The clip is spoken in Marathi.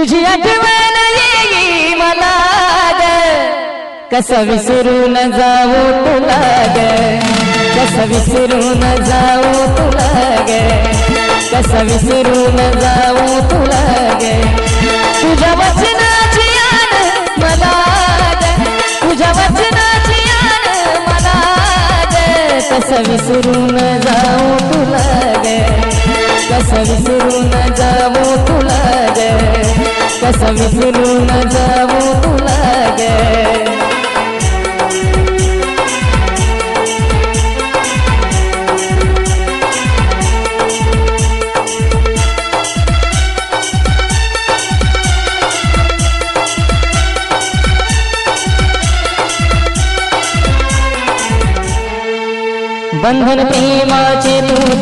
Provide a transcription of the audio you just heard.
तुझी आठवण येई मला कस विसरू न जाऊ तुला ग? कस विसरू न जाऊ तुला ग? कस विसरू न जाऊ तुला ग तुझ्या वचनाची आन मला तुझ्या वचनाची आन मला कस विसरू न जाऊ तुला ग कस विसरू न जाऊ तुला ग कसं विसरून जाऊ तुला ग बंधन प्रेमाचे तू